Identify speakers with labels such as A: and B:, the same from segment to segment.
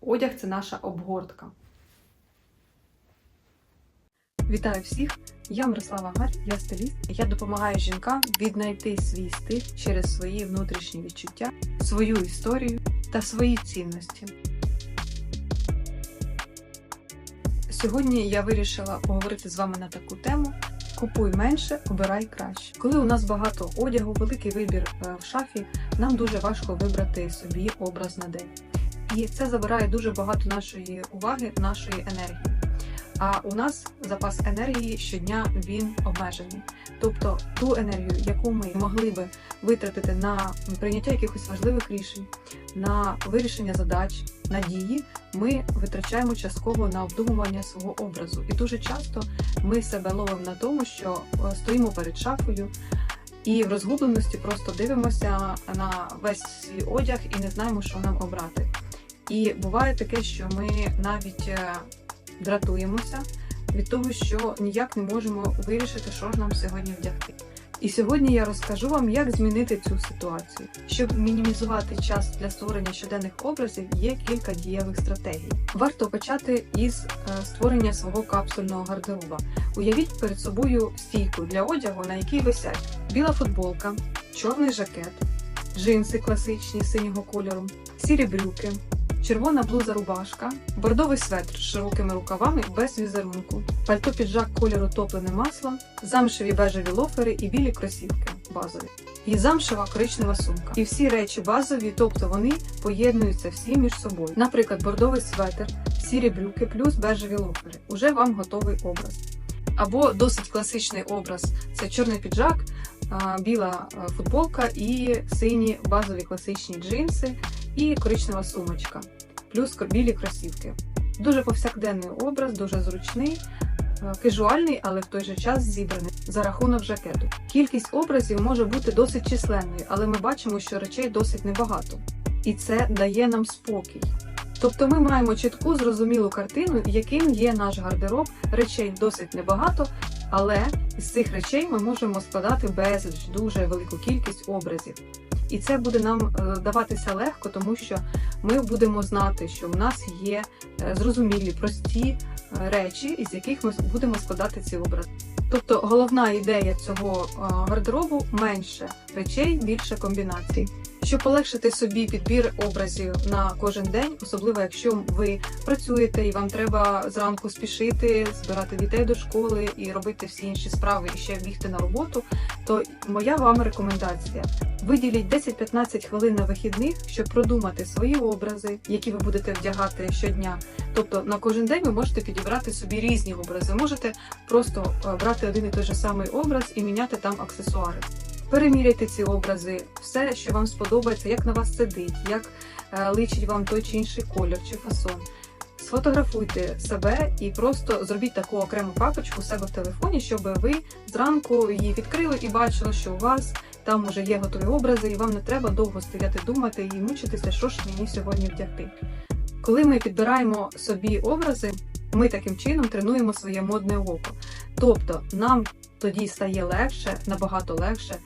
A: Одяг це наша обгортка. Вітаю всіх! Я Мирослава Гарь, я стиліст. Я допомагаю жінкам віднайти свій стиль через свої внутрішні відчуття, свою історію та свої цінності. Сьогодні я вирішила поговорити з вами на таку тему: Купуй менше, обирай краще. Коли у нас багато одягу, великий вибір е, в шафі, нам дуже важко вибрати собі образ на день. І це забирає дуже багато нашої уваги, нашої енергії. А у нас запас енергії щодня він обмежений. Тобто ту енергію, яку ми могли би витратити на прийняття якихось важливих рішень, на вирішення задач, на дії, ми витрачаємо частково на обдумування свого образу. І дуже часто ми себе ловимо на тому, що е, стоїмо перед шафою. І в розгубленості просто дивимося на весь свій одяг і не знаємо, що нам обрати. І буває таке, що ми навіть е, дратуємося від того, що ніяк не можемо вирішити, що ж нам сьогодні вдягти. І сьогодні я розкажу вам, як змінити цю ситуацію. Щоб мінімізувати час для створення щоденних образів, є кілька дієвих стратегій. Варто почати із е, створення свого капсульного гардероба. Уявіть перед собою стійку для одягу, на якій висять біла футболка, чорний жакет, джинси класичні синього кольору, сірі брюки, червона блуза рубашка, бордовий светр з широкими рукавами без візерунку, пальто піджак кольору топлене масло, замшеві бежеві лофери і білі кросівки базові. І замшева коричнева сумка. І всі речі базові, тобто вони поєднуються всі між собою. Наприклад, бордовий светр, сірі брюки плюс бежеві лофери. Уже вам готовий образ. Або досить класичний образ це чорний піджак, біла футболка і сині базові класичні джинси і коричнева сумочка, плюс білі кросівки. Дуже повсякденний образ, дуже зручний, е, кежуальний, але в той же час зібраний за рахунок жакету. Кількість образів може бути досить численною, але ми бачимо, що речей досить небагато. І це дає нам спокій. Тобто ми маємо чітку зрозумілу картину, яким є наш гардероб. Речей досить небагато, але з цих речей ми можемо складати безліч, дуже велику кількість образів. І це буде нам е, даватися легко, тому що ми будемо знати, що в нас є е, зрозумілі, прості е, речі, із яких ми будемо складати ці образи. Тобто головна ідея цього гардеробу менше речей, більше комбінацій. Щоб полегшити собі підбір образів на кожен день, особливо якщо ви працюєте і вам треба зранку спішити, збирати дітей до школи і робити всі інші справи і ще бігти на роботу, то моя вам рекомендація: виділіть 10-15 хвилин на вихідних, щоб продумати свої образи, які ви будете вдягати щодня. Тобто на кожен день ви можете підібрати собі різні образи. Можете просто е, брати один і той же самий образ і міняти там аксесуари. Переміряйте ці образи, все, що вам сподобається, як на вас сидить, як е, личить вам той чи інший колір чи фасон. Сфотографуйте себе і просто зробіть таку окрему папочку у себе в телефоні, щоб ви зранку її відкрили і бачили, що у вас там вже є готові образи, і вам не треба довго стояти думати і мучитися, що ж мені сьогодні вдягти. Коли ми підбираємо собі образи, ми таким чином тренуємо своє модне око. Тобто нам тоді стає легше, набагато легше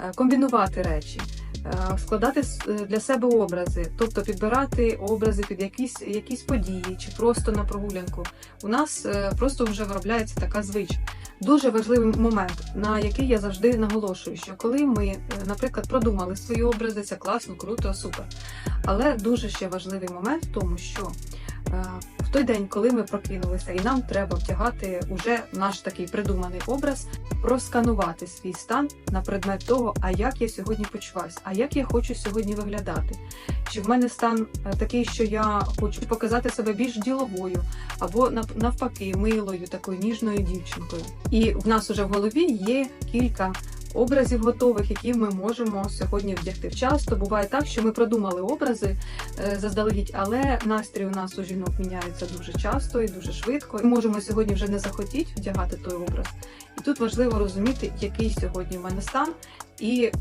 A: е, комбінувати речі, е, складати е, для себе образи, тобто підбирати образи під якісь, якісь події чи просто на прогулянку. У нас просто вже виробляється така звичка. Дуже важливий момент, на який я завжди наголошую, що коли ми, наприклад, продумали свої образи, це класно, круто, супер. Але дуже ще важливий момент в тому, що в той день, коли ми прокинулися, і нам треба втягати уже наш такий придуманий образ, просканувати свій стан на предмет того, а як я сьогодні почуваюся, а як я хочу сьогодні виглядати. Чи в мене стан е, такий, що я хочу показати себе більш діловою, або навпаки, милою, такою ніжною дівчинкою. І в нас уже в голові є кілька образів готових, які ми можемо сьогодні вдягти. Часто буває так, що ми продумали образи е, заздалегідь, але настрій у нас у жінок міняється дуже часто і дуже швидко. Ми можемо сьогодні вже не захотіти вдягати той образ. І тут важливо розуміти, який сьогодні в мене стан, і е,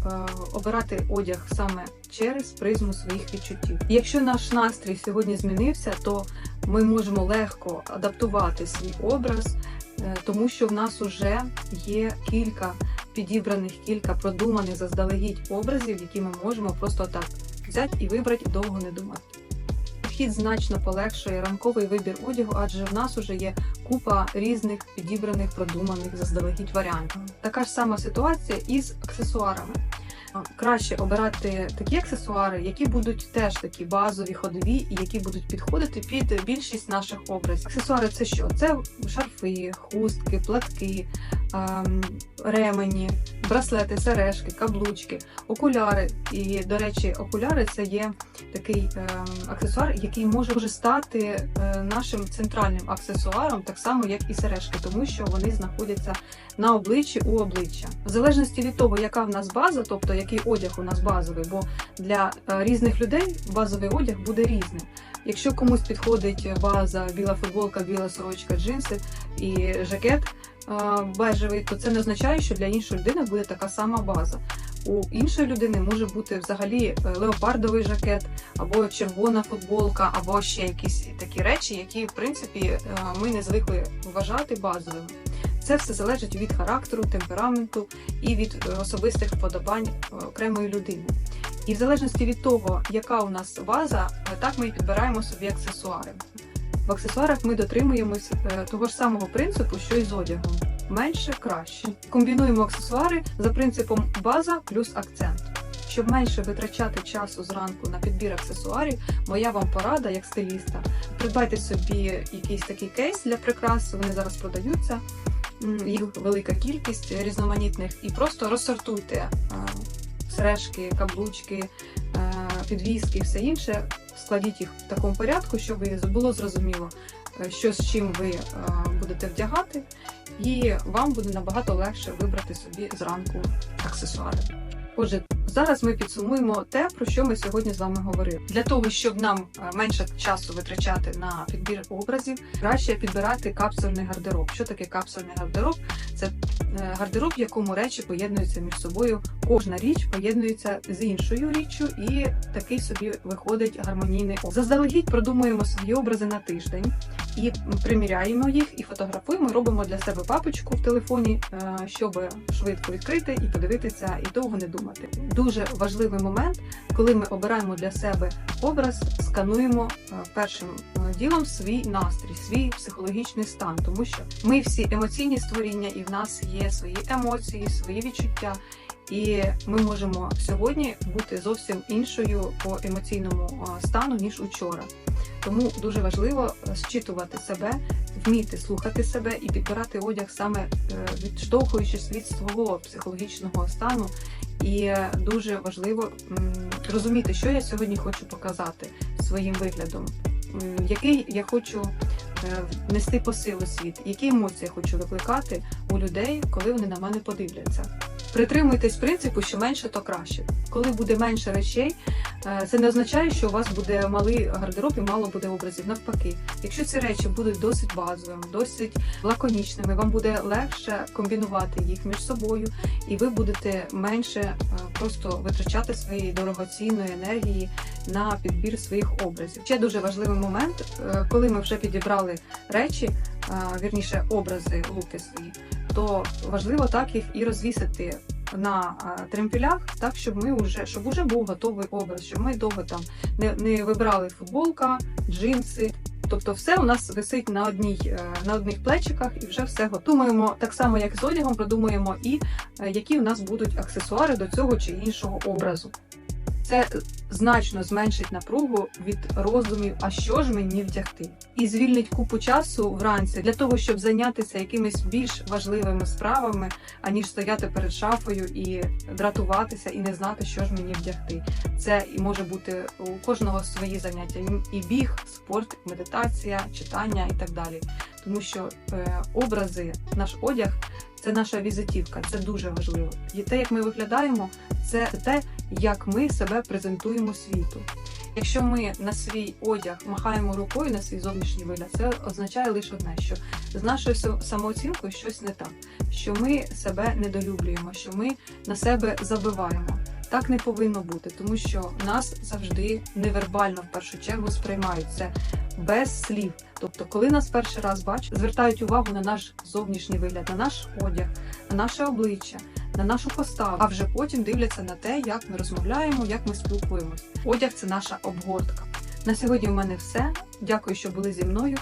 A: обирати одяг саме через призму своїх відчуттів. Якщо наш настрій сьогодні змінився, то ми можемо легко адаптувати свій образ, е, тому що в нас вже є кілька підібраних, кілька продуманих заздалегідь образів, які ми можемо просто так взяти і вибрати довго не думати. підхід значно полегшує ранковий вибір одягу, адже в нас уже є купа різних підібраних, продуманих заздалегідь варіантів. Така ж сама ситуація із аксесуарами. Краще обирати такі аксесуари, які будуть теж такі базові, ходові, і які будуть підходити під більшість наших образів. Аксесуари це що? Це шарфи, хустки, платки, ем, ремені, браслети, сережки, каблучки, окуляри. І, до речі, окуляри це є такий ем, аксесуар, який може вже стати е, нашим центральним аксесуаром, так само як і сережки, тому що вони знаходяться на обличчі у обличчя. В залежності від того, яка в нас база, тобто який одяг у нас базовий, бо для е, різних людей базовий одяг буде різним. Якщо комусь підходить база, біла футболка, біла сорочка, джинси і жакет е, бежевий, то це не означає, що для іншої людини буде така сама база. У іншої людини може бути взагалі е, леопардовий жакет, або червона футболка, або ще якісь такі речі, які в принципі е, ми не звикли вважати базовими. Це все залежить від характеру, темпераменту і від е, особистих вподобань окремої людини. І в залежності від того, яка у нас база, так ми і підбираємо собі аксесуари. В аксесуарах ми дотримуємось е, того ж самого принципу, що і з одягом. Менше краще. Комбінуємо аксесуари за принципом база плюс акцент. Щоб менше витрачати часу зранку на підбір аксесуарів, моя вам порада як стиліста. Придбайте собі якийсь такий кейс для прикрас, вони зараз продаються. Їх велика кількість різноманітних, і просто розсортуйте е, сережки, каблучки, е, підвіски і все інше. Складіть їх в такому порядку, щоб було зрозуміло, е, що з чим ви е, будете вдягати, і вам буде набагато легше вибрати собі зранку аксесуари. Отже, зараз ми підсумуємо те, про що ми сьогодні з вами говорили. Для того, щоб нам е, менше часу витрачати на підбір образів, краще підбирати капсульний гардероб. Що таке капсульний гардероб? Це е, гардероб, в якому речі поєднуються між собою. Кожна річ поєднується з іншою річчю, і такий собі виходить гармонійний образ. Заздалегідь продумуємо свої образи на тиждень і приміряємо їх, і фотографуємо. Робимо для себе папочку в телефоні, е, щоб швидко відкрити і подивитися, і довго не думати. Дуже важливий момент, коли ми обираємо для себе образ, скануємо е, першим е, ділом свій настрій, свій психологічний стан, тому що ми всі емоційні створіння, і в нас є свої емоції, свої відчуття. І ми можемо сьогодні бути зовсім іншою по емоційному стану ніж учора. Тому дуже важливо е, зчитувати себе, вміти слухати себе і підбирати одяг саме е, відштовхуючись від свого психологічного стану. І е, дуже важливо розуміти, що я сьогодні хочу показати своїм виглядом, який я хочу нести посил у світ, які емоції я хочу викликати у людей, коли вони на мене подивляться. Притримуйтесь принципу, що менше, то краще. Коли буде менше речей, е, це не означає, що у вас буде малий гардероб і мало буде образів. Навпаки, якщо ці речі будуть досить базовими, досить лаконічними, вам буде легше комбінувати їх між собою, і ви будете менше е, просто витрачати своєї дорогоцінної енергії на підбір своїх образів. Ще дуже важливий момент, е, коли ми вже підібрали речі, вірніше образи луки свої то важливо так їх і розвісити на тремпілях, так щоб ми вже щоб уже був готовий образ, щоб ми довго там не, не вибрали футболка, джинси. Тобто все у нас висить на одній е, на одних плечиках і вже все готово. Думаємо так само, як з одягом, продумуємо і е, які у нас будуть аксесуари до цього чи іншого образу. Це значно зменшить напругу від роздумів, а що ж мені вдягти, і звільнить купу часу вранці для того, щоб зайнятися якимись більш важливими справами, аніж стояти перед шафою і дратуватися, і не знати, що ж мені вдягти. Це і може бути у кожного свої заняття: і біг, спорт, медитація, читання і так далі. Тому що е, образи, наш одяг це наша візитівка, це дуже важливо. І те, як ми виглядаємо, це те, як ми себе презентуємо світу. Якщо ми на свій одяг махаємо рукою на свій зовнішній вигляд, це означає лише одне, що з нашою самооцінкою щось не так, що ми себе недолюблюємо, що ми на себе забиваємо. Так не повинно бути, тому що нас завжди невербально в першу чергу сприймають це без слів. Тобто, коли нас перший раз бачать, звертають увагу на наш зовнішній вигляд, на наш одяг, на наше обличчя, на нашу поставу, а вже потім дивляться на те, як ми розмовляємо, як ми спілкуємось. Одяг це наша обгортка. На сьогодні у мене все. Дякую, що були зі мною.